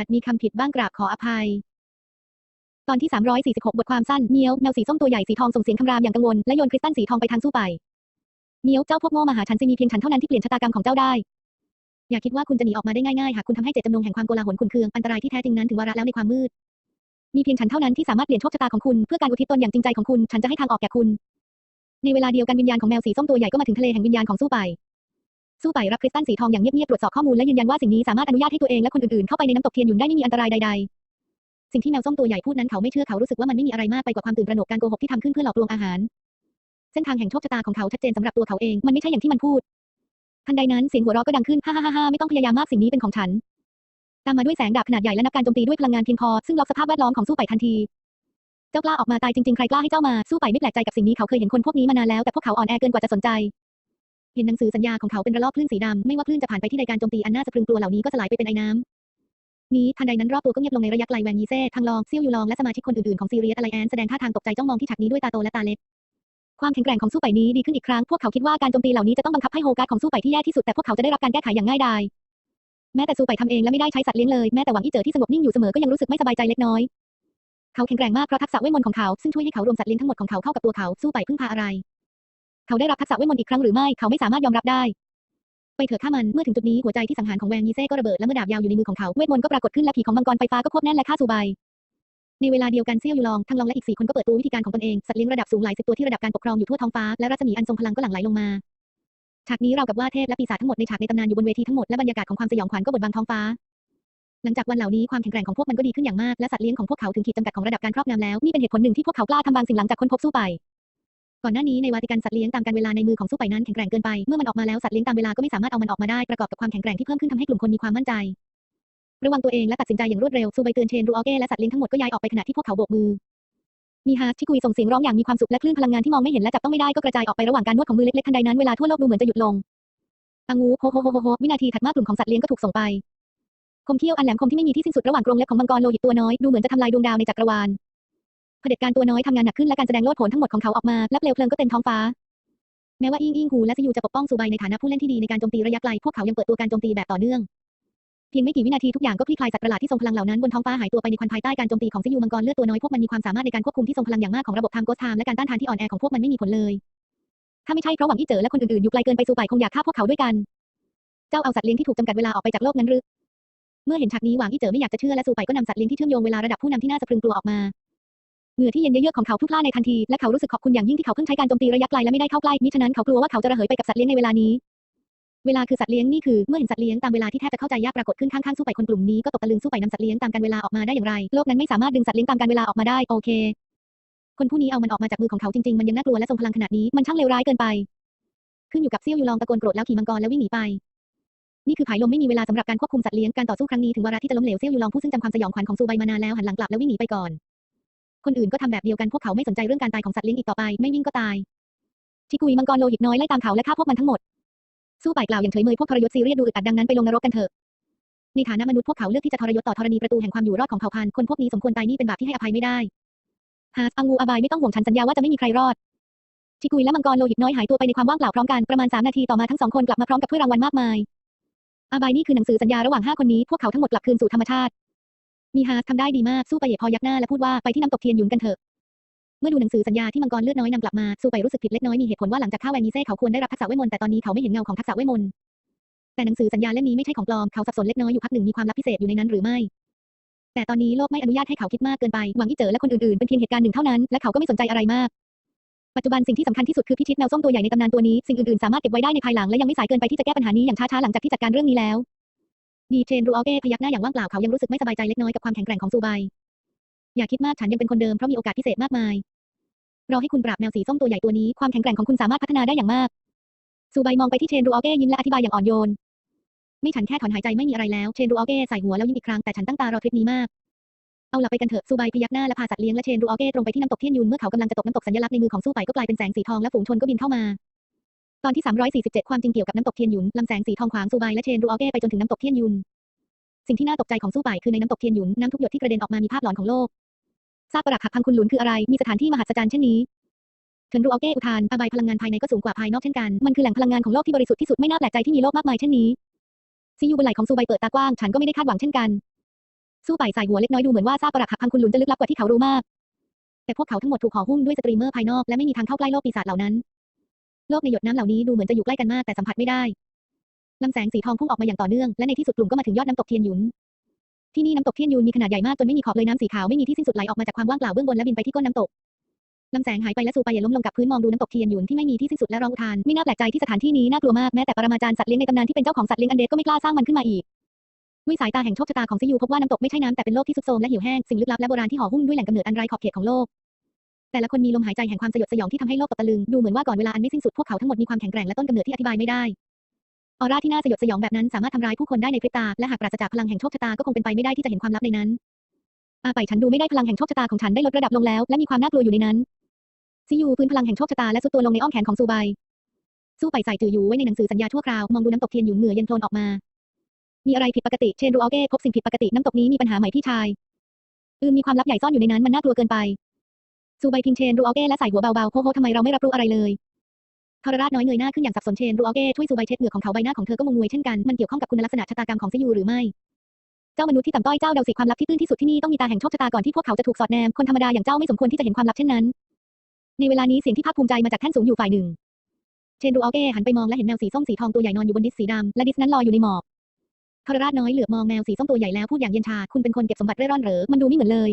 อาจมีคำผิดบ้างกราบขออภัย ตอนที่ 346 บทความสั้นเมียวแมวสีส้มตัวใหญ่สีทองส่งเสียงคำรามอย่างกังวลและโยนคริสตัลสีทองไปทางสู้ไปเมียวเจ้าพวกโง่มาหาฉันจะมีเพียงฉันเท่านั้นที่เปลี่ยนชะตากรรมของเจ้าได้ อย่าคิดว่าคุณจะหนีออกมาได้ง่ายๆหากคุณทำให้เจตจำนงแห่งความโกลาหลขุนเคืองอันตรายที่แท้จริงนั้นถึงวาระแล้วในความมืดมีเพียงฉันเท่านั้นที่สามารถเปลี่ยนโชคชะตาของคุณเพื่อการอุทิศตนอย่างจริงใจของคุณ ฉันจะให้ทางออกแก่คุณ ในเวลาเดียวกันวิญญาณของแมวสีส้มตัวใหญ่ก็มาถึงทะเลแห่งวิญญาณของสู้ไป สู้ไปรับคริสตัลสีทองอย่างเงียบๆตรวจสอบข้อมูลและยืนยันว่าสิ่งนี้สามารถอนุญาตให้ตัวเองและคนอื่นๆเข้าไปในน้ำตกเทียนหยุนได้ไม่มีอันตรายใดๆ สิ่งที่แมวส้มตัวใหญ่พูดนั้นเขาไม่เชื่อเขารู้สึกว่ามันไม่มีอะไรมากไปกว่าความตื่นตระหนกการโกหกที่ทำขึ้นเพื่อหลอกลวงอาหาร เส้นทางแห่งโชคชะตาของเขาชัดเจนสำหรับตัวเขาเองมันไม่ใช่อย่างที่มันพูดทันใดนั้นเสียงหัวเราะก็ดังขึ้นฮ่าฮ่าฮ่าไม่ต้องพยายามมากสิ่งนี้เป็นของฉัน ตามมาด้วยแสงดาบขนาดใหญ่และนับการโจมตีด้วยพลังงานเพียงพอซึ่งล็อกสภาพแวดล้อมของสู้ไปทันทีเจ้ากล้าออกมาตายจริงๆ ใครกล้าให้เจ้ามาสู้ไปไม่แปลกใจกับสิ่งนี้เขาเคยเห็นคนพวกนี้มานานแล้วแต่พวกเขาอ่อนแอเกินกว่าจะสนใจ เห็นหนังสือสัญญาของเขาเป็นระลอกคลื่นสีดำไม่ว่าคลื่นจะผ่านไปที่ใดการโจมตีอันน่าสะพรึงกลัวเหล่านี้ก็สลายไปเป็นไอน้ำนี้ทันใดนั้นรอบตัวก็เงียบลงในระยะไกลแวงยีเซ่ทางลองเซี่ยวยูลองและสมาชิกคนอื่นๆของซีเรียสอะไรแอนแสดงท่าทางตกใจจ้องมองที่ฉากนี้ด้วยตาโตและตาเล็ก ความแข็งแกร่งของสู้ไปนี้ดีขึ้นอีกครั้ง พวกเขาคิดว่าการโจมตีเหล่านี้จะต้องบังคับให้โฮการ์ดของสู้ไปที่แย่ที่สุดแต่พวกเขาจะได้รับการแก้ไขอย่างง่ายดายแม้แต่สู้ไปทำเองและไม่ได้ใช้สัตว์เลี้ยงเลยแม้แต่หวังอี้เจอที่สงบนิ่งอยู่เสมอก็ยังรู้สึกไม่สบายใจเล็กน้อย เขาแข็งแกร่งมากเพราะทักษะเวทมนต์ของเขาซึ่งช่วยให้เขารวมสัตว์เลี้ยงทั้งหมดของเขาเข้ากับตัวเขาสู้ไปพึ่งพาอะไร เขาได้รับทักษะเวทมนต์อีกครั้งหรือไม่ เขาไม่สามารถยอมรับได้ ไปเถอะข้ามัน เมื่อถึงจุดนี้หัวใจที่สังหารของแวงยีเซ่ก็ระเบิดและเมื่อดาบยาวอยู่ในมือของเขา เวทมนต์ก็ปรากฏขึ้นและผีของมังกรไฟฟ้าก็ควบแน่นและฆ่าซูไบในเวลาเดียวกันเซี่ยวยูลองทั้งลองและอีกสี่คนก็เปิดตัววิธีการของตนเองสัตว์เลี้ยงระดับสูงหลายสิบตัวที่ระดับการปกครองอยู่ทั่วท้องฟ้าและรัศมีอันทรงพลังก็หลั่งไหลลงมาฉากนี้เรากับว่าเทพและปีศาจทั้งหมดในฉากในตำนานอยู่บนเวทีทั้งหมดและบรรยากาศของความสยองขวัญก็บดบังท้องฟ้า หลังจากวันเหล่านี้ความแข็งแกร่งของพวกมันก็ดีขึ้นอย่างมากและสัตว์เลี้ยงของพวกเขาถึงขีดจำกัดของระดับการครอบงำแล้วนี่เป็นเหตุผลหนึ่งที่พวกเขากล้าทำบางสิ่งหลังจากค้นพบสู้ไป ก่อนหน้านี้ในวาติกันสัตว์เลี้ยงตามการเวลาในมือของสู้ไปนั้นแข็งแกร่งเกินไป เมื่อมันออกมาแล้วสัตว์เลี้ยงตามเวลาก็ไม่สามารถเอามันออกมาได้ประกอบกับความแข็งแกร่งที่เพิ่มขึ้นทำให้กลุ่มคนมีความมั่นใจ ระวังตัวเองและตัดสินใจอย่างรวดเร็วซูไบเตือนเชนรูออเก้และสัตว์เลี้ยงทั้งหมดก็ย้ายออกไปขณะที่พวกเขาโบกมือมีฮาร์ชิกุยส่งเสียงร้องอย่างมีความสุขและคลื่นพลังงานที่มองไม่เห็นและจับต้องไม่ได้ก็กระจายออกไประหว่างการนวดของมือเล็กๆทันใดนั้นเวลาทั่วโลกดูเหมือนจะหยุดลงอังูโฮโฮโฮโฮโฮวินาทีถัดมากลุ่มของสัตว์เลี้ยงก็ถูกส่งไปคมเขี้ยวอันแหลมคมที่ไม่มีที่สิ้นสุดระหว่างกรงเล็บของมังกรโลหิตตัวน้อยดูเหมือนจะทำลายดวงดาวในจักรวาล เผด็จการตัวน้อยทำงานหนักขึ้นและการแสดงโลดโผนทั้งหมดของเขาออกมาและเปลวเพลิงก็เต็มท้องฟ้าแม้ว่าอิงอิงฮูและซิยูจะปกป้องซูไบในฐานะผู้เล่นที่ดีในการโจมตีระยะไกลพวกเขายังเปิดตัวการโจมตีแบบต่อเนื่องเพียงไม่กี่วินาทีทุกอย่างก็คลี่คลายสัตว์ประหลาดที่ทรงพลังเหล่านั้นบนท้องฟ้าหายตัวไปในควันภายใต้การโจมตีของซิยูมังกรเลือดตัวน้อยพวกมันมีความสามารถในการควบคุมที่ทรงพลังอย่างมากของระบบไทม์โกสไทม์และการต้านทานที่อ่อนแอของพวกมันไม่มีผลเลย ถ้าไม่ใช่เพราะหวังที่เจอและคนอื่นๆอยู่ไกลเกินไปซูไบคงอยากฆ่าพวกเขาด้วยกัน เจ้าเอาสัตว์เลี้ยงที่ถูกจำกัดเวลาออกไปจากโลกนั้นหรือ เมื่อเห็นฉากนี้หวังที่เจอไม่อยากจะเชื่อและซูไปก็นำสัตว์เลี้ยงที่เชื่อมโยงเวลาระดับผู้นำที่น่าสะพรึงกลัวออกมา เหงื่อที่เย็นเยือกของเขาพลุกพล่านในทันที และเขารู้สึกขอบคุณอย่างยิ่งที่เขาเพิ่งใช้การโจมตีระยะไกลและไม่ได้เข้าใกล้มิฉะนั้นเขากลัวว่าเขาจะระเหยไปกับสัตว์เลี้ยงในเวลานี้เวลาคือสัตว์เลี้ยงนี่คือเมื่อเห็นสัตว์เลี้ยงตามเวลาที่แทบจะเข้าใจยากปรากฏขึ้นข้างๆสู้ไปคนกลุ่มนี้ก็ตกตะลึงสู้ไปนำสัตว์เลี้ยงตามการเวลาออกมาได้อย่างไรโลกนั้นไม่สามารถดึงสัตว์เลี้ยงตามการเวลาออกมาได้โอเค คนผู้นี้เอามันออกมาจากมือของเขาจริงๆมันยังน่ากลัวและทรงพลังขนาดนี้มันช่างเลวร้ายเกินไป ขึ้นอยู่กับเซี่ยวยูลองตะโกนโกรธแล้วขี่มังกรแล้ววิ่งหนีไป นี่คือผายลมไม่มีเวลาสำหรับการควบคุมสัตว์เลี้ยงการต่อสู้ครั้งนี้ถึงวาระที่จะล้มเหลวเซี่ยวยูลองผู้ซึ่งจำความสยองขวัญของซูไบมานานแล้วหันหลังกลับแล้ววิ่งหนีไปก่อน คนอื่นก็ทำแบบเดียวกันพวกเขาไม่สนใจเรื่องการตายของสัตว์เลี้ยงอีกต่อไป ไม่วิ่งก็ตายชิกุยมังกรโลหิตน้อยไล่ตามเขาและฆ่าพวกมันทั้งหมด สู้ไปกล่าวอย่างเฉยเมยพวกทรยศซีเรียสดูอึดอัดดังนั้นไปลงนรกกันเถอะในฐานะมนุษย์พวกเขาเลือกที่จะทรยศต่อธรณีประตูแห่งความอยู่รอดของเผ่าพันธุ์คนพวกนี้สมควรตายนี่เป็นบาปที่ให้อภัยไม่ได้ฮาสอังูอบายไม่ต้องห่วงฉันสัญญาว่าจะไม่มีใครรอดชิกุยและมังกรโลหิตน้อยหายตัวไปในความว่างเปล่าพร้อมกันประมาณ3นาทีต่อมาทั้งสองคนกลับมาพร้อมกับถ้วยรางวัลมากมายอาบายนี่คือหนังสือสัญญาระหว่างห้าคนนี้พวกเขาทั้งหมดกลับคืนสู่ธรรมชาติ มีฮาสทำได้ดีมากสู้ไปเหยพอยักหน้าและพูดว่าไปที่น้ำตกเทียนหยุนกันเถอะเมื่อดูหนังสือสัญญาที่มังกรเลือดน้อยนำกลับมาสู้ไปรู้สึกผิดเล็กน้อยมีเหตุผลว่าหลังจากฆ่าแวนิเซ่เขาควรได้รับทักษะเวทมนต์แต่ตอนนี้เขาไม่เห็นเงาของทักษะเวทมนต์แต่หนังสือสัญญาเล่มนี้ไม่ใช่ของปลอมเขาสับสนเล็กน้อยอยู่พักหนึ่งมีความลับพิเศษอยู่ในนั้นหรือไม่ แต่ตอนนี้โลกไม่อนุญาตให้เขาคิดมากเกินไปหวังที่เจอและคนอื่นๆเป็นเพียงเหตุการณ์หนึ่งเท่านั้นและเขาก็ไม่สนใจอะไรมาก ปัจจุบันสิ่งที่สำคัญที่สุดคือพิชิตแมวส้มตัวใหญ่ในตำนานตัวนี้สิ่งอื่นๆสามารถเก็บไว้ได้ในภายหลังและยังไม่สายเกินไปที่จะแก้ปัญหานี้อย่างช้าๆหลังจากที่จัดการเรื่องนี้แล้ว ดีเทรนรูอัลเก้พยักหน้าอย่างว่างเปล่าเขายังรู้สึกไม่สบายใจเล็กน้อยกับความแข็งแกร่งของซูไบอย่าคิดมากฉันยังเป็นคนเดิมเพราะมีโอกาสพิเศษมากมายรอให้คุณปราบแมวสีส้มตัวใหญ่ตัวนี้ความแข็งแกร่งของคุณสามารถพัฒนาได้อย่างมากซูไบมองไปที่เทรนรูอัลเก้ยิ้มและอธิบายอย่างอ่อนโยนไม่ฉันแค่ถอนหายใจไม่มีอะไรแล้วเชนรูอัลเก้ใส่หัวแล้วยิ้มอีกครั้งแต่ฉันตั้งตารอทริปนี้มากเอาหล่ะไปกันเถอะซูไบพยักหน้าและพาสัตว์เลี้ยงและเชนรูอัลเก้ตรงไปที่น้ำตกเทียนยุนเมื่อเขากำลังจะตกน้ำตกสัญลักษณ์ในมือของสู้ไปก็กลายเป็นแสงสีทองและฝูงชนก็บินเข้ามา ตอนที่ 347 ความจริงเกี่ยวกับน้ำตกเทียนยุนลำแสงสีทองขวางซูไบและเชนรูอัลเก้ไปจนถึงน้ำตกเทียนยุน สิ่งที่น่าตกใจของสู้ไปคือในน้ำตกเทียนยุนน้ำทุกหยดที่กระเด็นออกมามีภาพหลอนของโลกซากปรักหักพังคุณหลุนคืออะไร มีสถานที่มหัศจรรย์เช่นนี้เฉินรูอัลเก้อุทานอบายพลังงานภายในก็สูงกว่าภายนอกเช่นกัน มันคือแหล่งพลังงานของโลกที่บริสุทธิ์ที่สุดไม่น่าแปลกใจที่มีโลกมากมายเช่นนี้ซียูบนไหล่ของซูไบเปิดตากว้างฉันก็ไม่ได้คาดหวังเช่นกัน สู้ไปใส่หัวเล็กน้อยดูเหมือนว่าซากปรักหักพังคุณหลุนจะลึกลับกว่าที่เขารู้มาก แต่พวกเขาทั้งหมดถูกห่อหุ้มด้วยสตรีมเมอร์ภายนอกและไม่มีทางเข้าใกล้โลกปีศาจเหล่านั้น โลกในหยดน้ำเหล่านี้ดูเหมือนจะอยู่ใกล้กันมากแต่สัมผัสไม่ได้ลำแสงสีทองพุ่งออกมาอย่างต่อเนื่องและในที่สุดกลุ่มก็มาถึงยอดน้ำตกเทียนหยุนที่นี่น้ำตกเทียนหยุนมีขนาดใหญ่มากจนไม่มีขอบเลยน้ำสีขาวไม่มีที่สิ้นสุดไหลออกมาจากความว่างเปล่าเบื้องบนและบินไปที่ก้นน้ำตกลำแสงหายไปและซูไปเย่ล้มลงกับพื้นมองดูน้ำตกเทียนหยุนที่ไม่มีที่สิ้นสุดและร้องอุทานไม่น่าแปลกใจที่สถานที่นี้น่ากลัวมากแม้แต่ปรมาจารย์สัตว์เลี้ยงในตำนานที่เป็นเจ้าของสัตว์เลี้ยงอันเดสก็ไม่กล้าสร้างมันขึ้นมาอีกด้วยสายตาแห่งโชคชะตาของซิยูพบว่าน้ำตกไม่ใช่น้ำแต่เป็นโลกที่สุดโทรมและเหี่ยวแห้งสิ่งลึกลับและโบราณที่ห่อหุ้มด้วยแหล่งกำเนิดอันไร้ขอบเขตของโลก แต่ละคนมีลมหายใจแห่งความสยดสยองที่ทำให้โลกตกตะลึง ดูเหมือนว่าก่อนเวลาอันไม่สิ้นสุดพวกเขาทั้งหมดมีความแข็งแกร่งและต้นกำเนิดที่อธิบายไม่ได้ ออร่าที่น่าสยดสยองแบบนั้นสามารถทำร้ายผู้คนได้ในพริบตา และหากปราศจากพลังแห่งโชคชะตาก็คงเป็นไปไม่ได้ที่จะเห็นความลับในนั้นอาไปฉันดูไม่ได้พลังแห่งโชคชะตาของฉันได้ลดระดับลงแล้ว และมีความน่ากลัวอยู่ในนั้นซิยูพื้นพลังแห่งโชคชะตาและสุดตัวลงในอ้อมแขนของซูไบสู้ไปใส่จืออยู่ไว้ในหนังสือสัญญาชั่วคราวมองดูน้ำตกเทียนหยุนเหงื่อเย็นโคลนออกมา มีอะไรผิดปกติเชนรูอัลเก้พบสิ่งผิดปกติน้ำตกนี้มีปัญหาใหม่พี่ชายอืมมีความลับใหญ่ซ่อนอยู่ในนั้นมันน่ากลัวเกินไป ซูไบพิงเชนรูอัลเก้และใส่หัวเบาๆโคโฮทำไมเราไม่รับรู้อะไรเลยทรราชน้อยเงยหน้าขึ้นอย่างสับสนเชนรูอัลเก้ช่วยซูไบเช็ดเหงื่อของเขาใบหน้าของเธอก็งงงวยเช่นกัน มันเกี่ยวข้องกับคุณลักษณะชะตากรรมของซิยูหรือไม่ เจ้ามนุษย์ที่ต่ำต้อยเจ้าเดาสิความลับที่ตื้นที่สุดที่นี่ต้องมีตาแห่งโชคชะตาก่อนที่พวกเขาจะถูกสอดแนม คนธรรมดาอย่างเจ้าไม่สมควรที่จะเห็นความลับเช่นนั้น ในเวลานี้เสียงที่ภาคภูมิใจมาจากแท่นสูงอยู่ฝ่ายหนึ่ง เชนรูอัลเก้หันไปมองและเห็นแมวสีส้มสีทองตัวใหญ่นอนอยู่บนดิสสีดำและดิสนั้นลอยอยู่ในหมอกทรราชน้อยเหลือบมองแมวสีส้มตัวใหญ่แล้วพูดอย่างเย็นชา คุณเป็นคนเก็บสมบัติเร่ร่อนเหรอ มันดูไม่เหมือนเลย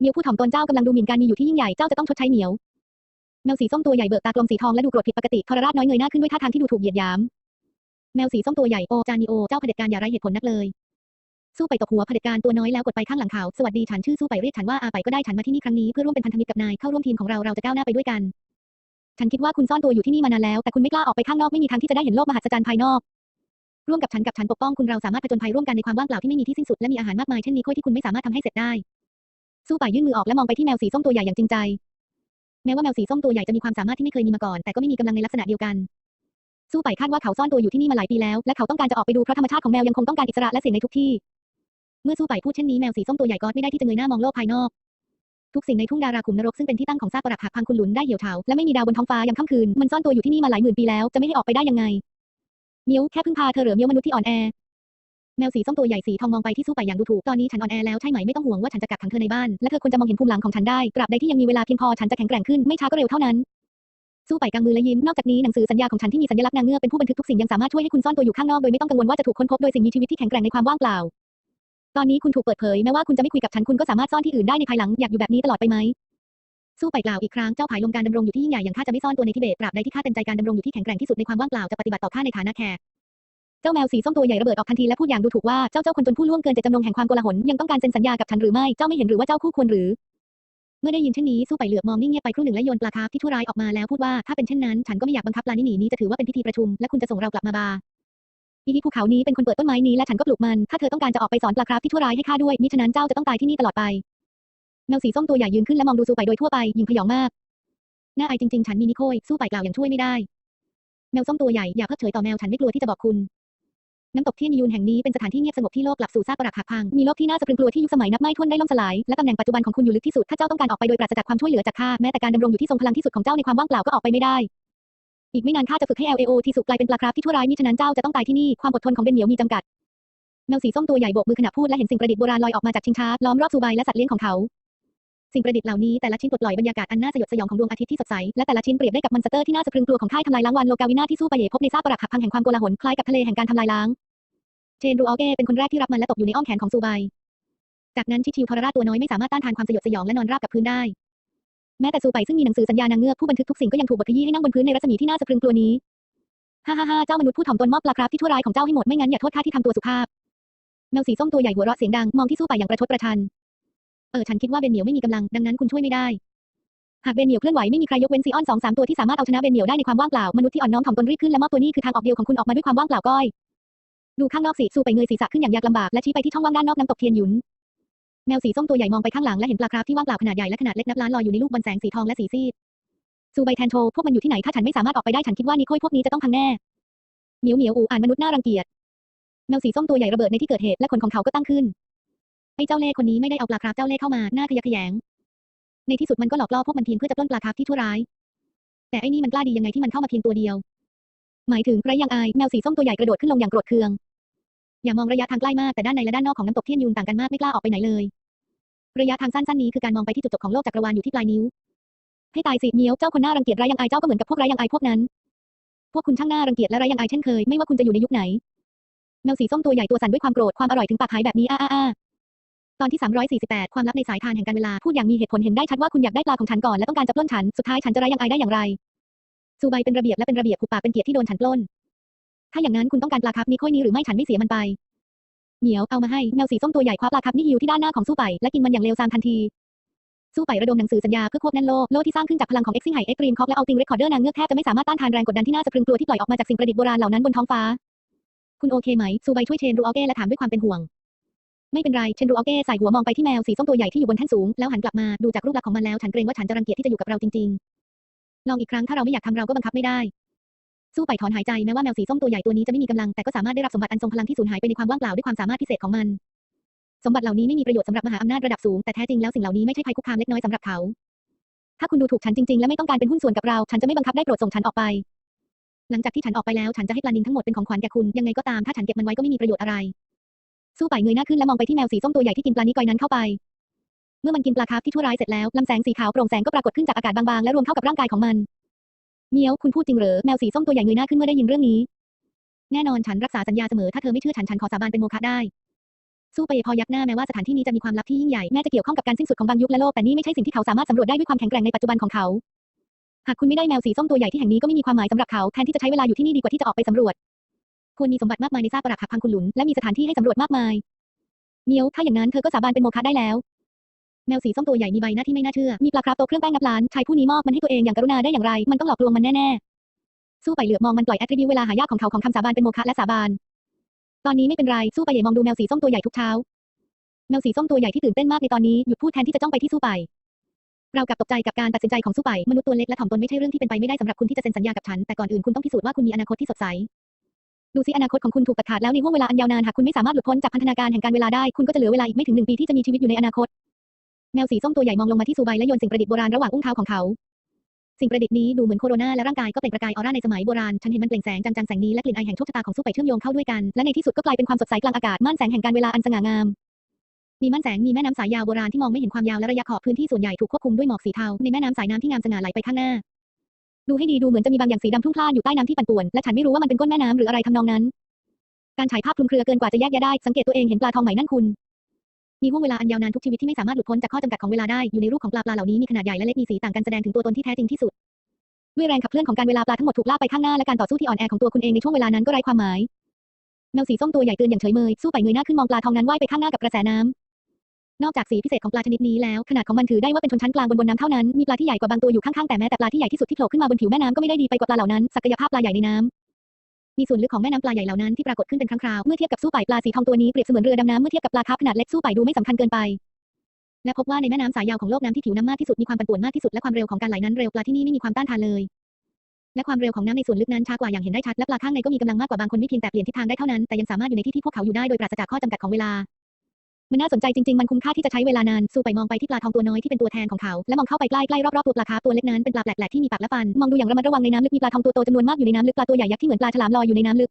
เมียวผู้ถ่อมตนเจ้ากำลังดูหมิ่นการมีอยู่ที่ยิ่งใหญ่เจ้าจะต้องชดใช้เหมียวแมวสีส้มตัวใหญ่เบิกตากลมสีทองและดูโกรธผิดปกติทรราชน้อยเงยหน้าขึ้นด้วยท่าทางที่ดูถูกเหยียดหยาม แมวสีส้มตัวใหญ่โอจานิโอเจ้าเผด็จการอย่าไรเหตุผลนักเลย สู้ไปตบหัวเผด็จการตัวน้อยแล้วกดไปข้างหลังเขาสวัสดีฉันชื่อสู้ไปเรียกฉันว่าอาไปก็ได้ฉันมาที่นี่ครั้งนี้เพื่อร่วมเป็นพันธมิตรกับนายเข้าร่วมทีมของเราเราจะก้าวหน้าไปด้วยกัน ฉันคิดว่าคุณซ่อนตัวอยู่ที่นี่มานานแล้วแต่คุณไม่กล้าออกไปข้างนอกไม่มีทางที่จะได้เห็นโลกมหัศจรรย์ภายนอกร่วมกับฉันกับฉันปกป้องคุณเราสามารถผจญภัยร่วมกันในความว่างเปล่าที่ไม่มีที่สิ้นสุดและมีอาหารมากมายเช่นนี้ค่อยที่คุณไม่สามารถทำให้เสร็จได้ สู้ไปยื่นมือออกและมองไปที่แมวสีส้มตัวใหญ่อย่างจริงใจ แม้ว่าแมวสีส้มตัวใหญ่จะมีความสามารถที่ไม่เคยมีมาก่อน แต่ก็ไม่มีกำลังในลักษณะเดียวกัน สู้ไปคาดว่าเขาซ่อนตัวอยู่ที่นี่มาหลายปีแล้ว และเขาต้องการจะออกไปดูเพราะธรรมชาติของแมวยังคงต้องการอิสระและเสียงในทุกที่ เมื่อสู้ไปพูดเช่นนี้แมวสีส้มตัวใหญ่ก็ไม่ได้ที่จะเงยหน้ามองโลกภายนอกทุกสิ่งในทุ่งดาราขุมนรกซึ่งเป็นที่ตั้งของซากปรักหักพังคุณหลุนได้เหี่ยวเฉาและไม่มีดาวบนท้องฟ้ายามค่ำคืนมันซ่อนตัวอยู่ที่นี่มาหลายหมื่นปีแล้วจะไม่ให้ออกไปได้ยังไงเมียวแค่พึ่งพาเธอเหรือเมียวมนุษย์ที่อ่อนแอ แมวสีส้มตัวใหญ่สีทองมองไปที่สู้ไปอย่างดูถูก ตอนนี้ฉันอ่อนแอแล้วใช่ไหมไม่ต้องห่วงว่าฉันจะกักขังเธอในบ้าน และเธอควรจะมองเห็นภูมิหลังของฉันได้ตราบใดที่ยังมีเวลาเพียงพอฉันจะแข็งแกร่งขึ้นไม่ช้าก็เร็วเท่านั้นสู้ไปกางมือและยิ้ม นอกจากนี้หนังสือสัญญาของฉันที่มีสัญลักษณ์นางเงือกเป็นผู้บันทึกทุกสิ่งยังสามารถช่วยให้คุณซ่อนตัวอยู่ข้างนอกโดยไม่ต้องกังวลว่าจะถูกค้นพบโดยสิ่งมีชีวิตที่แข็งแกร่งในความว่างเปล่า ตอนนี้คุณถูกเปิดเผยแม้ว่าคุณจะไม่คุยกับฉันคุณก็สามารถซ่อนที่อื่นได้ในภายหลังอยากอยู่แบบนี้ตลอดไปไหมสู้ไปกล่าวอีกครั้งเจ้าผายลมการดำรงอยู่ที่ยิ่งใหญ่อย่างข้าจะไม่ซ่อนตัวในทิเบตตราบใดที่ข้าเต็มใจการดำรงอยู่ที่แข็งแกร่งที่สุดในความว่างเปล่าจะปฏิบัติต่อข้าในฐานะแขก เจ้าแมวสีส้มตัวใหญ่ระเบิดออกทันทีและพูดอย่างดูถูกว่าเจ้าเจ้าคนจนผู้ล่วงเกินเจตจำนงแห่งความโกลาหลยังต้องการเซ็นสัญญากับฉันหรือไม่เจ้าไม่เห็นหรือว่าเจ้าคู่ควรหรือ เมื่อได้ยินเช่นนี้สู้ไปเหลือบมองนิ่งเงียบไปครู่หนึ่งและโยนปลาคาร์ฟที่ชั่วร้ายออกมาแล้วพูดว่าถ้าเป็นเช่นนั้นฉันก็ไม่อยากบังคับปลานี้หนีนี้จะถือว่าเป็นพิธีประชุมและคุณจะส่งเรากลับมาบาอีที่ภูเขานี้เป็นคนเปิดต้นไม้นี้และฉันก็ปลูกมัน ถ้าเธอต้องการจะออกไปสอนปลาคราฟที่ชั่วร้ายให้ข้าด้วย มิฉะนั้นเจ้าจะต้องตายที่นี่ตลอดไปแมวสีส้มตัวใหญ่ยืนขึ้นและมองดูสู้ไปโดยทั่วไปยิงพยองมาก น่าอายจริงๆ ฉันมีนิโคยสู้ไปกล่าวอย่างช่วยไม่ได้ แมวส้มตัวใหญ่อย่าเพิกเฉยต่อแมวฉันไม่กลัวที่จะบอกคุณ น้ำตกเทียนยูนแห่งนี้เป็นสถานที่เงียบสงบที่โลกกลับสู่ซากปรักหักพัง มีโลกที่น่าสะพรึงกลัวที่ยุคสมัยนับไม่ถ้วนได้ล่มสลาย และตำแหน่งปัจจุบันของคุณอยู่ลึกที่สุด ถ้าเจ้าต้องการออกไปโดยปราศจากความช่วยเหลือจากข้า แม้แต่การดำรงอยู่ที่ทรงพลังที่สุดของเจ้าในความว่างเปล่าก็ออกไปไม่ได้ อีกไม่นานข้าจะฝึกให้ LAO ที่สุกลายเป็นปลาคราฟที่ชั่วร้ายมิฉะนั้นเจ้าจะต้องตายที่นี่ ความอดทนของเบนเหมียวมีจำกัดแมวสีส้มตัวใหญ่โบกมือขณะพูดและเห็นสิ่งประดิษฐ์โบราณลอยออกมาจากชิงช้าล้อมรอบซูไบและสัตว์เลี้ยงของเขาสิ่งประดิษฐ์เหล่านี้แต่ละชิ้นปลดปล่อยบรรยากาศอันน่าสยดสยองของดวงอาทิตย์ที่สดใสและแต่ละชิ้นเปรียบได้กับมอนสเตอร์ที่น่าสะพรึงกลัวของค่ายทำลายล้างวันโลกาวินาที่สู้ไปเหยพบในซากปรักหักพังแห่งความโกลาหลคล้ายกับทะเลแห่งการทำลายล้าง เชนรูอัลเก้เป็นคนแรกที่รับมันและตกอยู่ในอ้อมแขนของซูไบ จากนั้นชิชิวทรราชตัวน้อยไม่สามารถต้านทานความสยดสยองและนอนราบกับพื้นได้ แม้แต่ซูไปซึ่งมีหนังสือสัญญานางเงือกผู้บันทึกทุกสิ่งก็ยังถูกบทขยี้ให้นั่งบนพื้นในรัศมีที่น่าสะพรึงกลัวนี้ ฮ่าฮ่าฮ่าเจ้ามนุษย์ผู้ถ่อมตนมอบปลาคราฟที่ชั่วร้ายของเจ้าให้หมดไม่งั้นอย่าโทษข้าที่ทำตัวสุภาพ แมวสีส้มตัวใหญ่หัวเราะเสียงดังมองที่สู้ไปอย่างประชดประชัน เออฉันคิดว่าเบนเหมียวไม่มีกำลังดังนั้นคุณช่วยไม่ได้ หากเบนเหมียวเคลื่อนไหวไม่มีใครยกเว้นซีออนสองสามตัวที่สามารถเอาชนะเบนเหมียวได้ในความว่างเปล่ามนุษย์ที่อ่อนน้อมถ่อมตนรีบขึ้นและมอบตัวนี้คือทางออกเดียวของคุณออกมาด้วยความว่างเปล่าก้อย ดูข้างนอกสิสู้ไปเงยศีรษะขึ้นอย่างยากลำบากและชี้ไปที่ช่องว่างด้านนอกน้ำตกเทียนหยุนแมวสีส้มตัวใหญ่มองไปข้างหลังและเห็นปลาคราฟที่ว่างเปล่าขนาดใหญ่และขนาดเล็กนับล้านลอยอยู่ในลูกบอลแสงสีทองและสีซีดซูไบแทนโชพวกมันอยู่ที่ไหนถ้าฉันไม่สามารถออกไปได้ฉันคิดว่านิโคยพวกนี้จะต้องพังแน่เหมียวเหมียวอูอ่านมนุษย์น่ารังเกียจแมวสีส้มตัวใหญ่ระเบิดในที่เกิดเหตุและขนของเขาก็ตั้งขึ้นไอ้เจ้าเล่ห์คนนี้ไม่ได้เอาปลาคราฟเจ้าเล่ห์เข้ามาหน้าขยะแขยง ในที่สุดมันก็หลอกล่อพวกมันเพียงเพื่อจะปล้นปลาคราฟที่ชั่วร้าย แต่ไอ้นี่มันกล้าดียังไงที่มันเข้ามาเพียงตัวเดียว หมายถึงไรยังอายแมวสีส้มตัวใหญ่กระโดดขึ้นลงอย่างโกรธเคือง อย่ามองระยะทางใกล้มากแต่ด้านในและด้านนอกของน้ำตกเทียนยูนต่างกันมากไม่กล้าออกไปไหนเลย ระยะทางสั้นๆนี้คือการมองไปที่จุดจบของโลกจักรวาลอยู่ที่ปลายนิ้ว ให้ตายสิเมียวเจ้าคนน่ารังเกียจไรยังอายเจ้าก็เหมือนกับพวกไรยังอายพวกนั้น พวกคุณช่างน่ารังเกียจและไรยังอายเช่นเคยไม่ว่าคุณจะอยู่ในยุคไหนแมวสีส้มตัวใหญ่ตัวสั่นด้วยความโกรธความอร่อยถึงปากหายแบบนี้อ้าอ้าอ้าตอนที่ 348 ความลับในสายทานแห่งการเวลาพูดอย่างมีเหตุผลเห็นได้ชัดว่าคุณอยากได้ปลาของฉันก่อนและต้องการจะปล้นฉันสุดท้ายฉันจะไรยังอายได้อย่างไรซูไบเป็นระเบียบและเป็นระเบียบผูกปากเป็นเกียรติที่โดนฉันปล้น ถ้าอย่างนั้นคุณต้องการปลาคับนี้ค่อยนี้หรือไม่ฉันไม่เสียมันไป เหนียวเอามาให้แมวสีส้มตัวใหญ่คว้าปลาคับนี่หิวที่ด้านหน้าของสู้ไปและกินมันอย่างเร็วซามทันที สู้ไประดมหนังสือสัญญาเพื่อควบแน่นโลโลที่สร้างขึ้นจากพลังของเอ็กซิงไห่เอ็กตรีมคอปและเอาติงเรคคอร์เดอร์นางเงือกแทบจะไม่สามารถต้านทานแรงกดดันที่น่าสะพรึงกลัวที่ปล่อยออกมาจากสิ่งประดิษฐ์โบราณเหล่านั้นบนท้องฟ้า คุณโอเคไหมซูไบช่วยเชนรูออเก้และถามด้วยความเป็นห่วงไม่เป็นไร เชนรูออเก้ใส่หัวมองไปที่แมวสีส้มตัวใหญ่ที่อยู่บนแท่นสูง แล้วหันกลับมา ดูจากรูปลักษณ์ของมันแล้ว ฉันเกรงว่าฉันจะรังเกียจที่จะอยู่กับเราจริง ๆ ลองอีกครั้งถ้าเราไม่อยากทำเราก็บังคับไม่ได้ สู้ไปถอนหายใจแม้ว่าแมวสีส้มตัวใหญ่ตัวนี้จะไม่มีกำลังแต่ก็สามารถได้รับสมบัติอันทรงพลังที่สูญหายไปในความว่างเปล่าด้วยความสามารถพิเศษของมัน สมบัติเหล่านี้ไม่มีประโยชน์สำหรับมหาอำนาจระดับสูงแต่แท้จริงแล้วสิ่งเหล่านี้ไม่ใช่ภัยคุกคามเล็กน้อยสำหรับเขา ถ้าคุณดูถูกฉันจริงๆ และไม่ต้องการเป็นหุ้นส่วนกับเรา ฉันจะไม่บังคับได้โปรดส่งฉันออกไป หลังจากที่ฉันออกไปแล้วฉันจะให้ปลานินทั้งหมดเป็นของขวัญแก่คุณยังไงก็ตามถ้าฉันเก็บมันไว้ก็ไม่มีประโยชน์อะไร สู้ไปเงยหน้าขึ้นและมองไปที่แมวสีส้มตัวใหญ่ที่กินปลานิกอยนั้นเข้าไปเมื่อมันกินปลาคาร์ฟที่ทั่วร้ายเสร็จแล้วลำแสงสีขาวโปร่งแสงก็ปรากฏขึ้นจากอากาศบางๆและรวมเข้ากับร่างกายของมัน เมียวคุณพูดจริงเหรอแมวสีส้มตัวใหญ่เงยหน้าขึ้นเมื่อได้ยินเรื่องนี้ แน่นอนฉันรักษาสัญญาเสมอถ้าเธอไม่เชื่อฉันฉันขอสาบานเป็นโมฆะได้สู้ไปพอยักหน้าแม้ว่าสถานที่นี้จะมีความลับที่ยิ่งใหญ่แม้จะเกี่ยวข้องกับการสิ้นสุดของบางยุคและโลกแต่นี่ไม่ใช่สิ่งที่เขาสามารถสำรวจได้ด้วยความแข็งแกร่งในปัจจุบันของเขา หากคุณไม่ได้แมวสีส้มตัวใหญ่ที่แห่งนี้ก็ไม่มีความหมายสำหรับเขาแทนที่จะใช้เวลาอยู่ที่นี่ดีกว่าที่จะออกไปสำรวจควรมีสมบัติมากมายในซากปรักหักพังคุณหลุนและมีสถานที่ให้สำรวจมากมายเมียวถ้าอย่างนั้นเธอก็สาบานเป็นโมฆะได้แล้ว แมวสีส้มตัวใหญ่มีใบหน้าที่ไม่น่าเชื่อ มีปลาคราฟโตเครื่องแป้งนับล้าน ชายผู้นี้มอบมันให้ตัวเองอย่างกรุณาได้อย่างไร มันต้องหลอกลวงมันแน่ๆ สู้ไปเหลือบมองมันปล่อยแอตริบิวเวลาหายากของเขาของคำสาบานเป็นโมฆะและสาบาน ตอนนี้ไม่เป็นไร สู้ไปใหญ่มองดูแมวสีส้มตัวใหญ่ทุกเช้า แมวสีส้มตัวใหญ่ที่ตื่นเต้นมากในตอนนี้หยุดพูดแทนที่จะจ้องไปที่สู้ไป เรากับตกใจกับการตัดสินใจของสู้ไป มนุษย์ตัวเล็กและถ่อมตนไม่ใช่เรื่องที่เป็นไปไม่ได้สำหรับคุณที่จะเซ็นสัญญากับฉัน แต่ก่อนอื่นคุณต้องพิสูจน์ว่าคุณมีอนาคตที่สดใสดูสิอนาคตของคุณถูกตัดขาดแล้วในห่วงเวลาอันยาวนานหากคุณไม่สามารถหลุดพ้นจากพันธนาการแห่งการเวลาได้ คุณก็จะเหลือเวลาอีกไม่ถึงหนึ่งปีที่จะมีชีวิตอยู่ในอนาคต แมวสีส้มตัวใหญ่มองลงมาที่ซูไบและโยนสิ่งประดิษฐ์โบราณระหว่างอุ้งเท้าของเขา สิ่งประดิษฐ์นี้ดูเหมือนโคโรนาและร่างกายก็เปล่งประกายออร่าในสมัยโบราณ ฉันเห็นมันเปล่งแสงจังๆแสงนี้และกลิ่นไอแห่งโชคชะตาของสู้ไปเชื่อมโยงเข้าด้วยกัน และในที่สุดก็กลายเป็นความสดใสกลางอากาศม่านแสงแห่งการเวลาอันสง่างามมีม่านแสงมีแม่น้ำสายยาวโบราณที่มองไม่เห็นความยาวและระยะขอบพื้นที่ส่วนใหญ่ถูกควบคุมด้วยหมอกสีเทาในแม่น้ำสายน้ำที่งามสง่าไหลไปข้างหน้า ดูให้ดีดูเหมือนจะมีบางอย่างสีดำพุ่งพล่านอยู่ใต้น้ำที่ปั่นป่วนและฉันไม่รู้ว่ามันเป็นก้นแม่น้ำหรืออะไรทำนองนั้น การฉายภาพคลุมเครือเกินกว่าจะแยกแยะได้สังเกตตัวเองเห็นปลาทองไหมนั่นคุณ มีห่วงเวลาอันยาวนานทุกชีวิตที่ไม่สามารถหลุดพ้นจากข้อจำกัดของเวลาได้อยู่ในรูปของปลาปลาเหล่านี้มีขนาดใหญ่และเล็กมีสีต่างกันแสดงถึงตัวตนที่แท้จริงที่สุดด้วยแรงขับเคลื่อนของการเวลาปลาทั้งหมดถูกลากไปข้างหน้าและการต่อสู้ที่อ่อนแอของตัวคุณเองในช่วงเวลานั้นก็ไร้ความหมายแมวสีส้มตัวใหญ่เตือนอย่างเฉยเมยสู้ไปเงยหน้าขึ้นมองปลาทองนั้นว่ายไปข้างหน้ากับกระแสน้ำนอกจากสีพิเศษของปลาชนิดนี้แล้วขนาดของมันถือได้ว่าเป็นชนชั้นกลางบนบนน้ำเท่านั้นมีปลาที่ใหญ่กว่าบางตัวอยู่ข้างๆแต่แม้แต่ปลาที่ใหญ่ที่สุดที่โผล่ขึ้นมาบนผิวแม่น้ำก็ไม่ได้ดีไปกว่าปลาเหล่านั้นศักยภาพปลาใหญ่ในน้ำ มีส่วนลึกของแม่น้ำปลาใหญ่เหล่านั้นที่ปรากฏขึ้นเป็นครั้งคราวเมื่อเทียบกับสู้ไปปลาสีทองตัวนี้เปรียบเสมือนเรือดำน้ำเมื่อเทียบกับปลาคาร์ฟขนาดเล็กสู้ไปดูไม่สำคัญเกินไปและพบว่าในแม่น้ำสายยาวของโลกน้ำที่ผิวน้ำมากที่สุดมีความปั่นป่วนมากที่สุดและความเร็วของการไหลนั้นเร็วปลาที่นี่ไม่มีความต้านทานเลย และความเร็วของน้ำในส่วนลึกนั้นช้ากว่าอย่างเห็นได้ชัดและปลาข้างในก็มีกำลังมากกว่าบางคนไม่เพียงแต่เปลี่ยนทิศทางได้เท่านั้นแต่ยังสามารถอยู่ในที่ที่พวกเขาอยู่ได้โดยปราศจากข้อจำกัดของเวลา มันน่าสนใจจริงๆ มันคุ้มค่าที่จะใช้เวลานาน สู้ไปมองไปที่ปลาทองตัวน้อยที่เป็นตัวแทนของเขา และมองเข้าไปใกล้ๆรอบๆตัวปลาคาร์ฟตัวเล็กนั้นเป็นปลาแปลกๆที่มีปากและฟัน มองดูอย่างระมัดระวังในน้ำลึกมีปลาทองตัวโตจำนวนมากอยู่ในน้ำลึกปลาตัวใหญ่ยักษ์ที่เหมือนปลาฉลามลอยอยู่ในน้ำลึก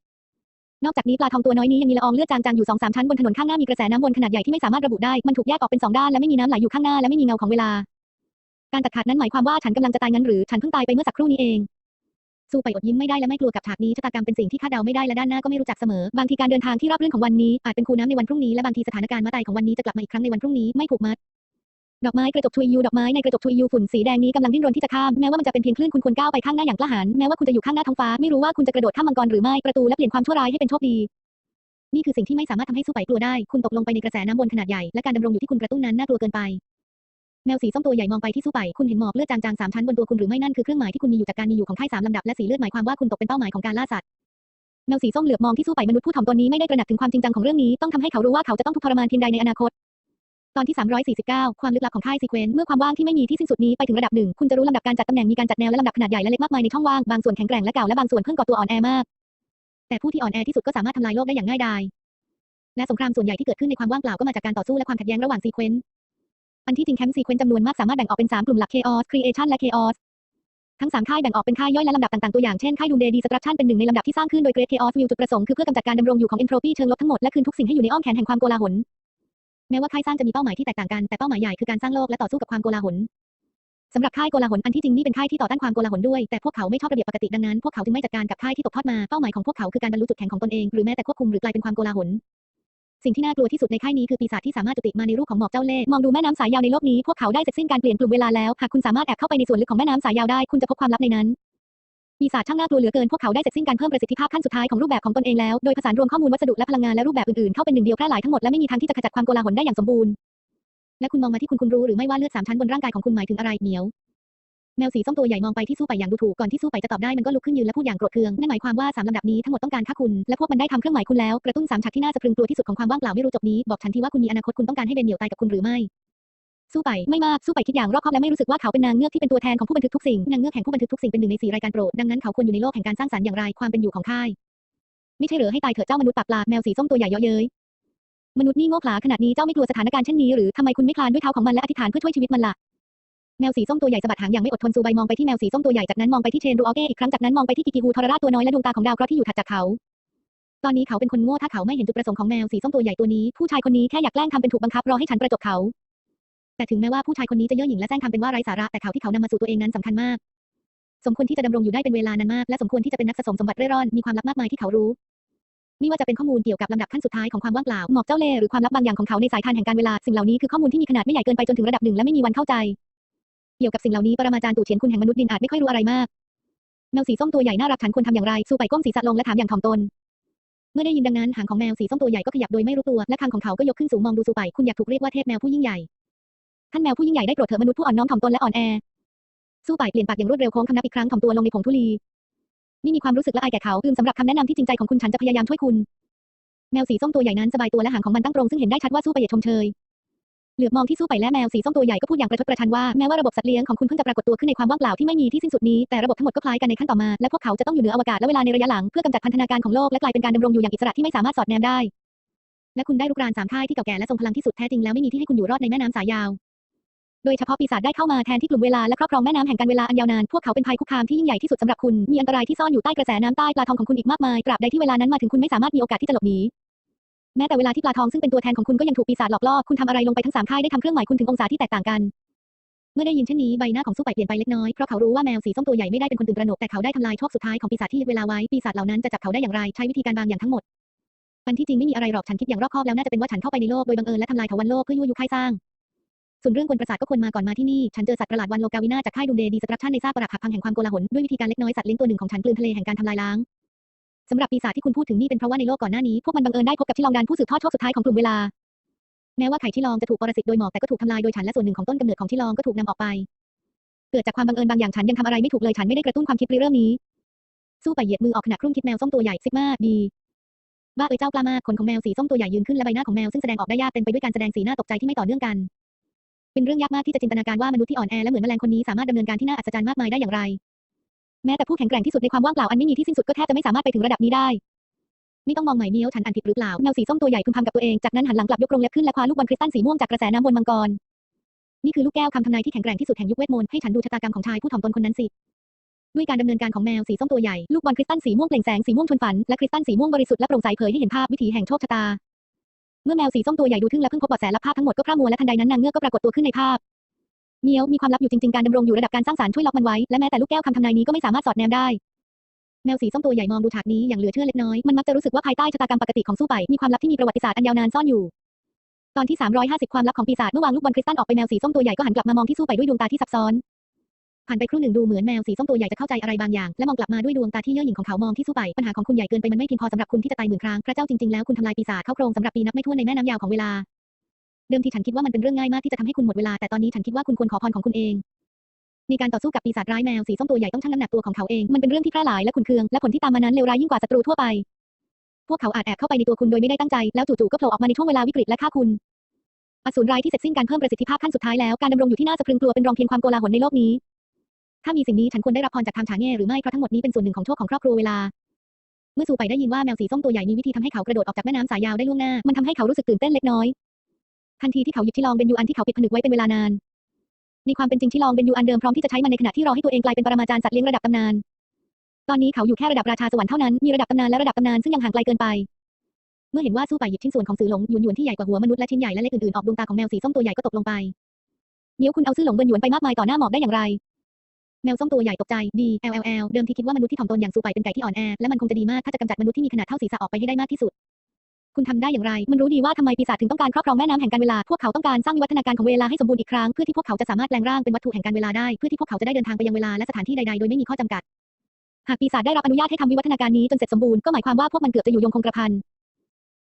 นอกจากนี้ปลาทองตัวน้อยนี้ยังมีละอองเลือดจางๆอยู่สองสามชั้นบนถนนข้างหน้ามีกระแสน้ำวนขนาดใหญ่ที่ไม่สามารถระบุได้ มันถูกแยกออกเป็นสองด้านและไม่มีน้ำไหลอยู่ข้างหน้าและไม่มีเงาของเวลา การตัดขาดนั้นหมายความว่าฉันกำลังจะตายงั้นหรือ ฉันเพิ่งตายไปเมื่อสักครู่นี้เอง สู้ไปอดยิ้มไม่ได้และไม่กลัวกับฉากนี้ชะตากรรมเป็นสิ่งที่คาดเดาไม่ได้และด้านหน้าก็ไม่รู้จักเสมอ บางทีการเดินทางที่ราบรื่นของวันนี้อาจเป็นคูน้ำในวันพรุ่งนี้และบางทีสถานการณ์มาตายของวันนี้จะกลับมาอีกครั้งในวันพรุ่งนี้ไม่ผูกมัดดอกไม้กระจกทุยยูดอกไม้ในกระจกทุยยูฝุ่นสีแดงนี้กำลังดิ้นรนที่จะข้ามแม้ว่ามันจะเป็นเพียงคลื่นคุณควรก้าวไปข้างหน้าอย่างกล้าหาญแม้ว่าคุณจะอยู่ข้างหน้าท้องฟ้าไม่รู้ว่าคุณจะกระโดดข้ามมังกรหรือไม่ประตูและเปลี่ยนความชั่วร้ายให้เป็นโชคดี นี่คือสิ่งที่ไม่สามารถทำให้สู้ไปกลัวได้ คุณตกลงไปในกระแสน้ำวนขนาดใหญ่และการดำรงอยู่ที่คุณกระตุ้นนั้นน่ากลัวเกินไป แมวสีส้มตัวใหญ่มองไปที่สู้ไป คุณเห็นหมอกเลือดจางๆสามชั้นบนตัวคุณหรือไม่นั่นคือเครื่องหมายที่คุณมีอยู่จากการมีอยู่ของไพ่สามลำดับและสีเลือดหมายความว่าคุณตกเป็นเป้าหมายของการล่าสัตว์แมวสีส้มเหลือบมองที่สู้ไปมนุษย์ผู้ถ่อมตนนี้ไม่ได้ตระหนักถึงความจริงจังของเรื่องนี้ต้องทำให้เขารู้ว่าเขาจะต้องทุกข์ทรมานเพียงใดในอนาคต ตอนที่ 349 ความลึกลับของค่ายซีเควนต์เมื่อความว่างที่ไม่มีที่สิ้นสุดนี้ไปถึงระดับหนึ่งคุณจะรู้ลำดับการจัดตำแหน่งมีการจัดแนวและลำดับขนาดใหญ่และเล็กมากมายในช่องว่างบางส่วนแข็งแกร่งและเก่าและบางส่วนเพิ่งก่อตัวอ่อนแอมาก แต่ผู้ที่อ่อนแอที่สุดก็สามารถทำลายโลกได้อย่างง่ายดายและสงครามส่วนใหญ่ที่เกิดขึ้นในความว่างเปล่าก็มาจากการต่อสู้และความขัดแย้งระหว่างซีเควนต์ อันที่จริงแคมป์ซีเควนต์จำนวนมากสามารถแบ่งออกเป็น 3 กลุ่มหลัก Chaos Creation และ Chaos ทั้งสามค่ายแบ่งออกเป็นค่ายย่อยและลำดับต่างๆ ตัวอย่างเช่นค่าย Doomsday Destruction เป็นหนึ่งในลำดับที่สร้างขึ้นโดย Great Chaos View จุดประสงค์คือเพื่อกำจัดการดำรงอยู่ของ Entropy เชิงลบทั้งหมดและคืนทุกสิ่งให้อยู่ในอ้อมแขนแห่งความโกลาหลแม้ว่าค่ายสร้างจะมีเป้าหมายที่แตกต่างกันแต่เป้าหมายใหญ่คือการสร้างโลกและต่อสู้กับความโกลาหลสำหรับค่ายโกลาหลอันที่จริงนี่เป็นค่ายที่ต่อต้านความโกลาหลด้วยแต่พวกเขาไม่ชอบระเบียบปกติดังนั้นพวกเขาจึงไม่จัดการกับค่ายที่ตกทอดมาเป้าหมายของพวกเขาคือการบรรลุจุดแข็งของตนเองหรือแม้แต่ควบคุมหรือกลายเป็นความโกลาหล สิ่งที่น่ากลัวที่สุดในค่ายนี้คือปีศาจที่สามารถจุติมาในรูปของหมอกเจ้าเล่ห์มองดูแม่น้ำสายยาวในโลกนี้พวกเขาได้เสร็จสิ้นการเปลี่ยนกลุ่มเวลาแล้วหากคุณสามารถแอบเข้าไปในส่วนลึกของแม่น้ำสายยาวได้คุณจะพบความลับในนั้นปีศาจช่างน่ากลัวเหลือเกินพวกเขาได้เสร็จสิ้นการเพิ่มประสิทธิภาพขั้นสุดท้ายของรูปแบบของตนเองแล้วโดยผสานรวมข้อมูลวัสดุและพลังงานและรูปแบบอื่นๆเข้าเป็นหนึ่งเดียวแพร่หลายทั้งหมดและไม่มีทางที่จะขจัดความโกลาหลได้อย่างสมบูรณ์และคุณมองมาที่คุณคุณรู้หรือไม่ว่าเลือดสามชั้นบนร่างกายของคุณหมายถึงอะไรเหนียว แมวสีส้มตัวใหญ่มองไปที่สู้ไปอย่างดูถูกก่อนที่สู้ไปจะตอบได้มันก็ลุกขึ้นยืนและพูดอย่างโกรธเคืองนั่นหมายความว่าสามลำดับนี้ทั้งหมดต้องการฆ่าคุณและพวกมันได้ทำเครื่องหมายคุณแล้วกระตุ้นสามฉากที่น่าสะพรึงกลัวที่สุดของความว่างเปล่าไม่รู้จบนี้บอกฉันทีว่าคุณมีอนาคตคุณต้องการให้เบนเหนียวตายกับคุณหรือไม่สู้ไปไม่มากสู้ไปคิดอย่างรอบคอบและไม่รู้สึกว่าเขาเป็นนางเงือกที่เป็นตัวแทนของผู้บันทึกทุกสิ่งนางเงือกแห่งผู้บันทึกทุกสิ่งเป็นหนึ่งในสี่รายการโปรดดังนั้นเขาควรอยู่ในโลกแห่งการสร้างสรรค์อย่างไรความเป็นอยู่ของค่ายไม่ใช่เหรือให้ตายเถอะเจ้ามนุษย์ปากปลาแมวสีส้มตัวใหญ่เยาะเย้ยมนุษย์นี่โง่เขลาขนาดนี้เจ้าไม่กลัวสถานการณ์เช่นนี้หรือทำไมคุณไม่คลานด้วยเท้าของมันและอธิษฐานเพื่อช่วยชีวิตมันล่ะ แมวสีส้มตัวใหญ่สะบัดหางอย่างไม่อดทนซูใบมองไปที่แมวสีส้มตัวใหญ่จากนั้นมองไปที่เชนรูออเก้อีกครั้งจากนั้นมองไปที่กิกิฮูทอรราตัวน้อยและดวงตาของดาวเคราะห์ที่อยู่ถัดจากเขา ตอนนี้เขาเป็นคนโง่ถ้าเขาไม่เห็นจุดประสงค์ของแมวสีส้มตัวใหญ่ตัวนี้ผู้ชายคนนี้แค่อยากแกล้งทำเป็นถูกบังคับรอให้ฉันประจบเขา แต่ถึงแม้ว่าผู้ชายคนนี้จะเย่อหยิ่งและแซงทำเป็นว่าไร้สาระแต่เขาที่เขานำมาสู่ตัวเองนั้นสำคัญมาก สมควรที่จะดำรงอยู่ได้เป็นเวลานานมาก และสมควรที่จะเป็นนักสะสมสมบัติเร่ร่อนมีความลับมากมายที่เขารู้ไม่ว่าจะเป็นข้อมูลเกี่ยวกับลำดับขั้นสุดท้ายของความว่างเปล่าหมอกเจ้าเล่หรือความลับบางอย่างของเขาในสายทานแห่งการเวลา สิ่งเหล่านี้คือข้อมูลที่มีขนาดไม่ใหญ่เกินไปจนถึงระดับหนึ่งและไม่มีวันเข้าใจ เกี่ยวกับสิ่งเหล่านี้ปรมาจารย์ตู่เฉียนคุณแห่งมนุษย์ดินอาจไม่ค่อยรู้อะไรมากแมวสีส้มตัวใหญ่น่ารักฉันควรทำอย่างไรสู้ไปก้มศีรษะลงและถามอย่างถ่อมตน เมื่อได้ยินดังนั้นหางของแมวสีส้มตัวใหญ่ก็ขยับโดยไม่รู้ตัวและคางของเขาก็ยกขึ้นสูงมองดูสูไปคุณอยากถูกเรียกว่าเทพแมวผู้ยิ่งใหญ่ท่านแมวผู้ยิ่งใหญ่ได้โปรดเถิดมนุษย์ผู้อ่อนน้อมถ่อมตนและอ่อนแอสู้ไปเปลี่ยนปากอย่างรวดเร็วโค้งคำนับอีกครั้งถ่อมตัวลงในผงธุลีนี่มีความรู้สึกละอายแก่เขาอืมสำหรับคำแนะนำที่จริงใจของคุณฉันจะพยายามช่วยคุณ แมวสีส้มตัวใหญ่นั้นสบายตัวและหางของมันตั้งตรงซึ่งเห็นได้ชัดว่าสู้ไปเหยียดชมเชย เหลือบมองที่สู้ไปและแมวสีส้มตัวใหญ่ก็พูดอย่างประชดประชันว่าแม้ว่าระบบสัตว์เลี้ยงของคุณเพิ่งจะปรากฏตัวขึ้นในความว่างเปล่าที่ไม่มีที่สิ้นสุดนี้แต่ระบบทั้งหมดก็คล้ายกันในขั้นต่อมาและพวกเขาจะต้องอยู่เหนืออวกาศและเวลาในระยะหลังเพื่อกำจัดพันธนาการของโลกและกลายเป็นการดำรงอยู่อย่างอิสระที่ไม่สามารถสอดแนมได้ และคุณได้รุกรานสามค่ายที่เก่าแก่และทรงพลังที่สุดแท้จริงแล้วไม่มีที่ให้คุณอยู่รอดในแม่น้ำสายยาวโดยเฉพาะปีศาจได้เข้ามาแทนที่กลุ่มเวลาและครอบครองแม่น้ำแห่งการเวลาอันยาวนาน พวกเขาเป็นภัยคุกคามที่ยิ่งใหญ่ที่สุดสำหรับคุณ มีอันตรายที่ซ่อนอยู่ใต้กระแสน้ำใต้ปลาทองของคุณอีกมากมาย ตราบใดที่เวลานั้นมาถึงคุณไม่สามารถมีโอกาสที่จะหลบหนี แม้แต่เวลาที่ปลาทองซึ่งเป็นตัวแทนของคุณก็ยังถูกปีศาจหลอกล่อ คุณทำอะไรลงไปทั้งสามค่ายได้ทำเครื่องหมายคุณถึงองศาที่แตกต่างกัน เมื่อได้ยินเช่นนี้ใบหน้าของสู้ไปเปลี่ยนไปเล็กน้อย เพราะเขารู้ว่าแมวสีส้มตัวใหญ่ไม่ได้เป็นคนตื่นตระหนกแต่เขาได้ทำลายโชคสุดท้ายของปีศาจที่ยึดเวลาไว้ ปีศาจเหล่านั้นจะจับเขาได้อย่างไร ใช้วิธีการบางอย่างทั้งหมด มันที่จริงไม่มีอะไรหรอก ฉันคิดอย่างรอบคอบแล้วน่าจะเป็นว่าฉันเข้าไปในโลกโดยบังเอิญและทำลายเถาวัลย์โลกเพื่อยั่วยุค่ายสร้างส่วนเรื่องกวนประสาทก็ควรมาก่อนมาที่นี่ ฉันเจอสัตว์ประหลาดวันโลกาวินาจากค่ายดูเดดีสตรัคชั่นในซากปรักหักพังแห่งความโกลาหลด้วยวิธีการเล็กน้อยสัตว์เลี้ยงตัวหนึ่งของฉันกลืนทะเลแห่งการทำลายล้าง สำหรับปีศาจที่คุณพูดถึงนี่เป็นเพราะว่าในโลกก่อนหน้านี้พวกมันบังเอิญได้พบกับที่ลองดานผู้สืบทอดโชคสุดท้ายของกลุ่มเวลา แม้ว่าไข่ที่ลองจะถูกปรสิตโดยหมอกแต่ก็ถูกทำลายโดยฉันและส่วนหนึ่งของต้นกำเนิดของที่ลองก็ถูกนำออกไป เกิดจากความบังเอิญบางอย่างฉันยังทำอะไรไม่ถูกเลยฉันไม่ได้กระตุ้นความคิดเริ่มนี้ สู้ไปเหยียดมือออกขณะครุ่นคิดแมวส้มตัวใหญ่ซิกมาดีบ้าเอ้ยเจ้ากล้ามากขนของแมวสีส้มตัวใหญ่ยืนขึ้นและใบหน้าของแมวซึ่งแสดงออกได้ยากเต็มไปด้วยการแสดงสีหน้าตกใจที่ไม่ต่อเนื่องกัน เป็นเรื่องยากมากที่จะจินตนาการว่ามนุษย์ที่อ่อนแอและเหมือนแมลงคนนี้สามารถดำเนินการที่น่าอัศจรรย์มากมายได้อย่างไร แม้แต่ผู้แข็งแกร่งที่สุดในความว่างเปล่าอันไม่มีที่สิ้นสุดก็แทบจะไม่สามารถไปถึงระดับนี้ได้ไม่ต้องมองใหม่เนี้ยวฉันอ่านผิดหรือเปล่าแมวสีส้มตัวใหญ่พึมพำกับตัวเองจากนั้นหันหลังกลับยกกรงเล็บขึ้นและคว้าลูกบอลคริสตัลสีม่วงจากกระแสน้ำบนมังกรนี่คือลูกแก้วคำทำนายที่แข็งแกร่งที่สุดแห่งยุคเวทมนต์ให้ฉันดูชะตากรรมของชายผู้ถ่อมตนคนนั้นสิด้วยการดำเนินการของแมวสีส้มตัวใหญ่ลูกบอลคริสตัลสีม่วงเปล่งแสงสีม่วงชวนฝันและคริสตัลสีม่วงบริสุทธิ์และโปร่งใสเผยให้เห็นภาพวิถีแห่งโชคชะตา เมื่อแมวสีส้มตัวใหญ่ดูทึ่งและเพิ่งพบเบาะแสและภาพทั้งหมดก็พร่ามัวและทันใดนั้นนางเงือกก็ปรากฏตัวขึ้นในภาพ เมียวมีความลับอยู่จริง ๆ การดำรงอยู่ระดับการสร้างสรรช่วยล็อกมันไว้ และแม้แต่ลูกแก้วคำทำนายนี้ก็ไม่สามารถสอดแนมได้ แมวสีส้มตัวใหญ่มองดูฉากนี้อย่างเหลือเชื่อเล็กน้อย มันมักจะรู้สึกว่าภายใต้ชะตากรรมปกติของสู้ไปมีความลับที่มีประวัติศาสตร์อันยาวนานซ่อนอยู่ ตอนที่ 350 ความลับของปีศาจเมื่อวางลูกบอลคริสตัลออกไปแมวสีส้มตัวใหญ่ก็หันกลับมามองที่สู้ไปด้วยดวงตาที่ซับซ้อนผ่านไปครู่หนึ่งดูเหมือนแมวสีส้มตัวใหญ่จะเข้าใจอะไรบางอย่าง และมองกลับมาด้วยดวงตาที่เย่อหยิ่งของเขามองที่สู้ไปปัญหาของคุณใหญ่เกินไปมันไม่เพียงพอสำหรับคุณที่จะตายหมื่นครั้งพระเจ้าจริงๆแล้วคุณทำลายปีศาจเข้าโครงสำหรับปีนับไม่ถ้วนในแม่น้ำยาวของเวลา เดิมทีฉันคิดว่ามันเป็นเรื่องง่ายมากที่จะทำให้คุณหมดเวลา แต่ตอนนี้ฉันคิดว่าคุณควรขอพรของคุณเองในการต่อสู้กับปีศาจร้ายแมวสีส้มตัวใหญ่ต้องชั่งน้ำหนักตัวของเขาเอง มันเป็นเรื่องที่แพร่หลายและขุนเคือง และผลที่ตามมานั้นเลวร้ายยิ่งกว่าศัตรูทั่วไป พวกเขาอาจแอบเข้าไปในตัวคุณโดยไม่ได้ตั้งใจ แล้วจู่ๆก็โผล่ออกมาในช่วงเวลาวิกฤตและฆ่าคุณ อสูรร้ายที่เสร็จสิ้นการเพิ่มประสิทธิภาพขั้นสุดท้ายแล้ว การดำรงอยู่ที่น่าสะพรึงกลัวเป็นรองเพียงความโกลาหลในโลกนี้ ถ้ามีสิ่งนี้ฉันควรได้รับพรจากทางฉางเง่หรือไม่เพราะทั้งหมดนี้เป็นส่วนหนึ่งของโชคของครอบครัวเวลาเมื่อสู่ไปได้ยินว่าแมวสีส้มตัวใหญ่มีวิธีทำให้เขากระโดดออกจากแม่น้ำสายยาวได้ล่วงหน้า มันทำให้เขารู้สึกตื่นเต้นเล็กน้อย ทันทีที่เขาหยิบที่รองเป็นยูอันที่เขาปิดผนึกไว้เป็นเวลานานในความเป็นจริงชิลองเป็นยูอันเดิมพร้อมที่จะใช้มันในขณะที่รอให้ตัวเองกลายเป็นปรมาจารย์สัตว์เลี้ยงระดับตำนาน ตอนนี้เขาอยู่แค่ระดับราชาสวรรค์เท่านั้น มีระดับตำนานและระดับตำนานซึ่งยังห่างไกลเกินไป เมื่อเห็นว่าสู้ไปหยิบชิ้นส่วนของสื่อหลงหยวนหยวนที่ใหญ่กว่าหัวมนุษย์และชิ้นใหญ่และเล็กอื่นๆออกดวงตาของแมวสีส้มตัวใหญ่ก็ตกลงไปเดี๋ยวคุณเอาซื่อหลงเบินหยวนไปมากมายต่อหน้าหมอกได้อย่างไร แมวส้มตัวใหญ่ตกใจดี L L L เดิมทีคิดว่ามนุษย์ที่ถ่อมตนอย่างซูไปเป็นไก่ที่อ่อนแอและมันคงจะดีมากถ้าจะกำจัดมนุษย์ที่มีขนาดเท่าศีรษะออกไปให้ได้มากที่สุด คุณทำได้อย่างไร มันรู้ดีว่าทำไมปีศาจถึงต้องการครอบครองแม่น้ำแห่งการเวลา พวกเขาต้องการสร้างวิวัฒนาการของเวลาให้สมบูรณ์อีกครั้งเพื่อที่พวกเขาจะสามารถแปลงร่างเป็นวัตถุแห่งการเวลาได้ เพื่อที่พวกเขาจะได้เดินทางไปยังเวลาและสถานที่ใดๆ โดยไม่มีข้อจำกัด หากปีศาจได้รับอนุญาตให้ทำวิวัฒนาการนี้จนเสร็จสมบูรณ์ก็หมายความว่าพวกมันเกือบจะอยู่ยงคงกระพัน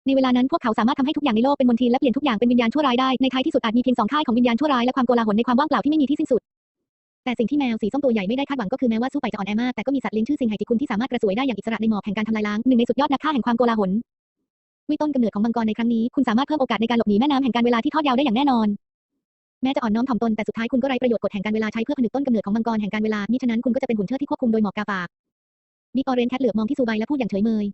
ในเวลานั้นพวกเขาสามารถทำให้ทุกอย่างในโลกเป็นมลทินและเปลี่ยนทุกอย่างเป็นวิญญาณชั่วร้ายได้ ในท้ายที่สุดอาจมีเพียงสองค่ายของวิญญาณชั่วร้ายและความโกลาหลในความว่างเปล่าที่ไม่มีที่สิ้นสุด แต่สิ่งที่แมวสีส้มตัวใหญ่ไม่ได้คาดหวังก็คือแม้ว่าสู้ไปจะอ่อนแอมากแต่ก็มีสัตว์เลี้ยงชื่อสิงไหจิคุณที่สามารถกระสวยได้อย่างอิสระในหมอกแห่งการทำลายล้างหนึ่งในสุดยอดนักฆ่าแห่งความโกลาหล วยต้นกำเนิดของมังกรในครั้งนี้ คุณสามารถเพิ่มโอกาสในการหลบหนีแม่น้ำแห่งการเวลาที่ทอดยาวได้อย่างแน่นอน แม้จะอ่อนน้อมถ่อมตนแต่สุดท้ายคุณก็ไร้ประโยชน์กฎแห่งการเวลาใช้เพื่อผนึกต้นกำเนิดของมังกรแห่งการเวลามิฉะนั้นคุณก็จะเป็นหุ่นเชิดที่ควบคุมโดยหมอกกาฝากบิ๊กออเรนแคทเหลือบมองที่ซูไบและพูดอย่างเฉยเมย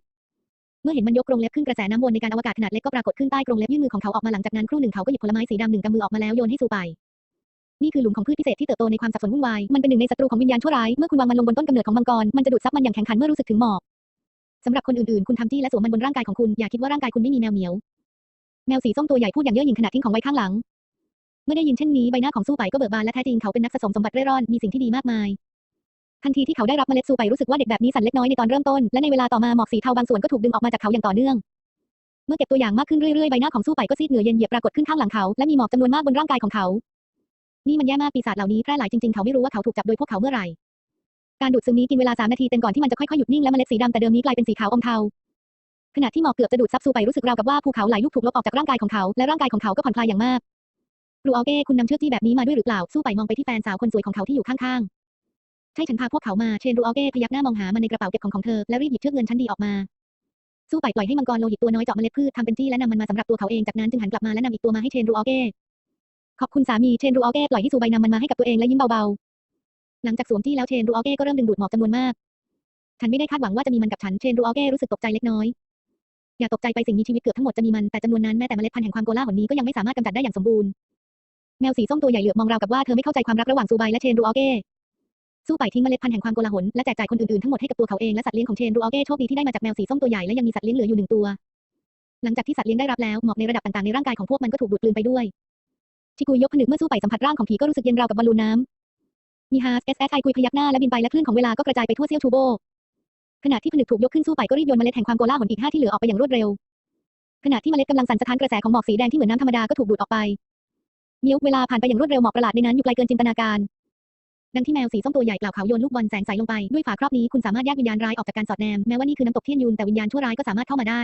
เมื่อเห็นมันยกกรงเล็บขึ้นกระแสน้ำวนในการอวกาศขนาดเล็กก็ปรากฏขึ้นใต้กรงเล็บยื่นมือของเขาออกมาหลังจากนั้นครู่หนึ่งเขาก็หยิบผลไม้สีดำหนึ่งกำมือออกมาแล้วโยนให้ซูไป นี่คือหลุมของพืชพิเศษที่เติบโตในความสับสนวุ่นวาย มันเป็นหนึ่งในศัตรูของวิญญาณชั่วร้าย เมื่อคุณวางมันลงบนต้นกำเนิดของมังกร มันจะดูดซับมันอย่างแข็งขันเมื่อรู้สึกถึงหมอก สำหรับคนอื่นๆ คุณทำจี้และสวมมันบนร่างกายของคุณ อย่าคิดว่าร่างกายคุณไม่มีแมวเหมียว แมวสีส้มตัวใหญ่พูดอย่างเย่อหยิ่งขณะทิ้งของไว้ข้างหลัง เมื่อได้ยินเช่นนี้ใบหน้าของสู้ไปก็เบิกบานและแท้จริงเขาเป็นนักสะสมสมบัติเร่ร่อน มีสิ่งที่ดีมากมาย ทันทีที่เขาได้รับเมล็ดซูไปรู้สึกว่าเด็กแบบนี้สั่นเล็กน้อยในตอนเริ่มต้น และในเวลาต่อมาหมอกสีเทาบางส่วนก็ถูกดึงออกมาจากเขาอย่างต่อเนื่อง เมื่อเก็บตัวอย่างมากขึ้นเรื่อยๆ ใบหน้าของสู้ไปก็ซีดเหงื่อเย็นเหยียบปรากฏขึ้นข้างหลังเขา และมีหมอกจำนวนมากบนร่างกายของเขา นี่มันแย่มากปีศาจเหล่านี้แพร่หลายจริงๆ เขาไม่รู้ว่าเขาถูกจับโดยพวกเขาเมื่อไหร่ การดูดซึมนี้กินเวลา 3 นาทีเต็มก่อนที่มันจะค่อยๆหยุดนิ่งและเมล็ดสีดำแต่เดิมนี้กลายเป็นสีขาวอมเทาขณะที่หมอกเกือบจะดูดซับซูไปรู้สึกราวกับว่าภูเขาหลายลูกถูกลบออกจากร่างกายของเขาและร่างกายของเขาก็ผ่อนคลายอย่างมากรูอัลเก้คุณนำเชือกที่แบบนี้มาด้วยหรือเปล่าสู้ไปมองไปที่แฟนสาวคนสวยของเขาที่อยู่ข้างๆใช่ฉันพาพวกเขามาเชนรูอัลเก้พยักหน้ามองหามันในกระเป๋าเก็บของของเธอและรีบหยิบเชือกเงินชั้นดีออกมาสู้ไปปล่อยให้มังกรโลหิตตัวน้อยเจาะเมล็ดพืชทำเป็นจี้และนำมันมาสำหรับตัวเขาเองจากนั้นจึงหันกลับมาและนำอีกตัวมาให้เชนรูอัลเก้ขอบคุณสามีเชนรูอัลเก้ปล่อยให้ซูไบนำมันมาให้กับตัวเองและยิ้มเบาๆ หลังจากสวมจี้แล้วเชนรูอัลเก้ก็เริ่มดึงดูดหมอกจำนวนมาก ฉันไม่ได้คาดหวังว่าจะมีมันกับฉัน เชนรูอัลเก้รู้สึกตกใจเล็กน้อย อย่าตกใจไปสิ่งมีชีวิตเกือบทั้งหมดจะมีมัน แต่จำนวนนั้นแม้แต่เมล็ดพันธุ์แห่งความโกลาหลนี้ก็ยังไม่สามารถกำจัดได้อย่างสมบูรณ์ แมวสีส้มตัวใหญ่เหลือบมองราวกับว่าเธอไม่เข้าใจความรักระหว่างซูไบและเชนรูอัลเก้สู้ไปทิ้งเมล็ดพันธุ์แห่งความโกลาหลและแจกจ่ายคนอื่นๆทั้งหมดให้กับตัวเขาเองและสัตว์เลี้ยงของเชนรูอัลเก้โชคดีที่ได้มาจากแมวสีส้มตัวใหญ่และยังมีสัตว์เลี้ยงเหลืออยู่หนึ่งตัว หลังจากที่สัตว์เลี้ยงได้รับแล้วหมอกในระดับต่างๆในร่างกายของพวกมันก็ถูกดูดกลืนไปด้วยชิกุยยกผนึกเมื่อสู้ไปสัมผัสร่างของผีก็รู้สึกเย็นราวกับบอลลูนน้ำ มีฮาสเอสเอสไอคุยพยักหน้าและบินไปและคลื่นของเวลาก็กระจายไปทั่วเซี่ยวทูโบขณะที่ผนึกถูกยกขึ้นสู้ไปก็รีบโยนเมล็ดแห่งความโกลาหลอีกห้าที่เหลือออกไปอย่างรวดเร็วขณะที่เมล็ดกำลังสั่นสะท้านกระแสของหมอกสีแดงที่เหมือนน้ำธรรมดาก็ถูกดูดออกไปเนี้ยวเวลาผ่านไปอย่างรวดเร็วหมอกประหลาดในนั้นอยู่ไกลเกินจินตนาการ ดังที่แมวสีส้มตัวใหญ่กล่าวเขาโยนลูกบอลแสงใสลงไปด้วยฝาครอบนี้คุณสามารถแยกวิญญาณร้ายออกจากการสอดแนมแม้ว่านี่คือน้ำตกเทียนยูนแต่วิญญาณชั่วร้ายก็สามารถเข้ามาได้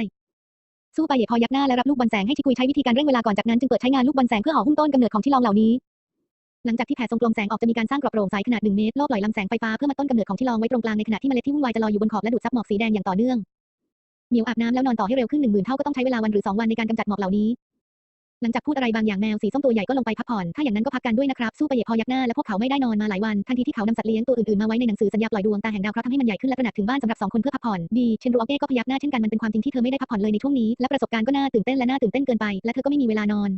สู้ไปเหยพอยักหน้าและรับลูกบอลแสงให้ชิกุยใช้วิธีการเร่งเวลาก่อนจากนั้นจึงเปิดใช้งานลูกบอลแสงเพื่อห่อหุ้มต้นกำเนิดของที่ลองเหล่านี้ หลังจากที่แผ่ทรงกลมแสงออกจะมีการสร้างกรอบโปร่งใสขนาดหนึ่งเมตรโลบลอยลำแสงไฟฟ้าเพื่อมาต้นกำเนิดของที่ลองไว้ตรงกลางในขณะที่เมล็ดที่วุ่นวายจะลอยอยู่บนขอบและดูดซับหมอกสีแดงอย่างต่อเนื่องเหนียวอาบน้ำแล้วนอนต่อให้เร็วขึ้นหนึ่งหมื่นเท่าก็ต้องใช้เวลาวันหรือสองวันในการกำจัดหมอกเหล่านี้ หลังจากพูดอะไรบางอย่างแมวสีส้มตัวใหญ่ก็ลงไปพักผ่อน ถ้าอย่างนั้นก็พักกันด้วยนะครับ สู้ไปเหยียบพอยักหน้าและพวกเขาไม่ได้นอนมาหลายวัน ทันทีที่เขานำสัตว์เลี้ยงตัวอื่นๆมาไว้ในหนังสือสัญญาปล่อยดวงตาแห่งดาวเคราะห์ทำให้มันใหญ่ขึ้นและตระหนักถึงบ้านสำหรับสองคนเพื่อพักผ่อน ดีเชนรูอเก้ก็พยักหน้าเช่นกันมันเป็นความจริงที่เธอไม่ได้พักผ่อนเลยในช่วงนี้และประสบการณ์ก็น่าตื่นเต้นและน่าตื่นเต้นเกินไปและเธอก็ไม่มีเวลานอน